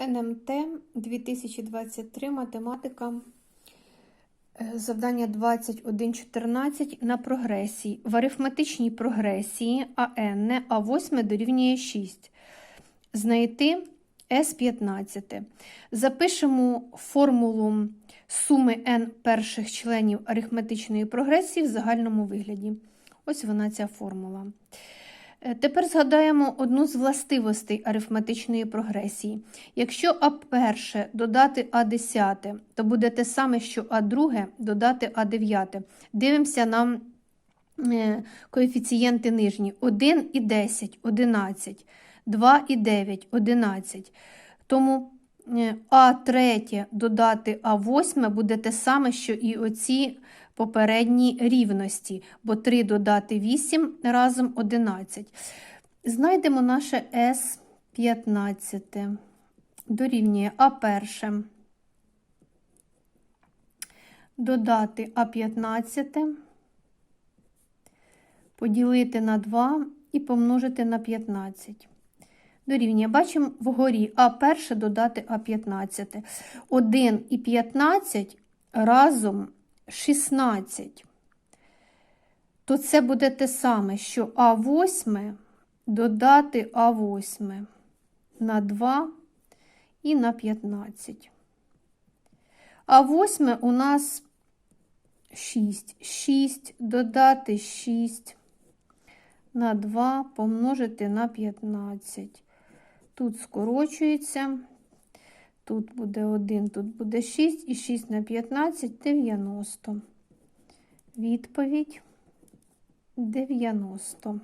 НМТ 2023 математика. Е, Завдання 21.14 на прогресії. В арифметичній прогресії АН А8 дорівнює 6. Знайти С15. Запишемо формулу суми n перших членів арифметичної прогресії в загальному вигляді. Ось вона ця формула. Е, Тепер згадаємо одну з властивостей арифметичної прогресії. Якщо А перше додати А десяте, то буде те саме, що А друге додати А дев'яте. Дивимося на е, коефіцієнти нижні. 1 і 10 – 11, 2 і 9 – 11. Тому е, А третє додати А восьме буде те саме, що і оці попередні рівності, бо 3 додати 8 разом 11. Знайдемо наше С15. Дорівнює А перше. Додати А15, поділити на 2 і помножити на 15. Дорівнює, бачимо вгорі А перше додати А15. 1 і 15 разом 16. То це буде те саме, що А8 додати А8 на 2 і на 15. А8 у нас 6. 6 додати 6 на 2 помножити на 15. Тут скорочується. Тут буде 1, тут буде 6 і 6 на 15 90. Відповідь 90.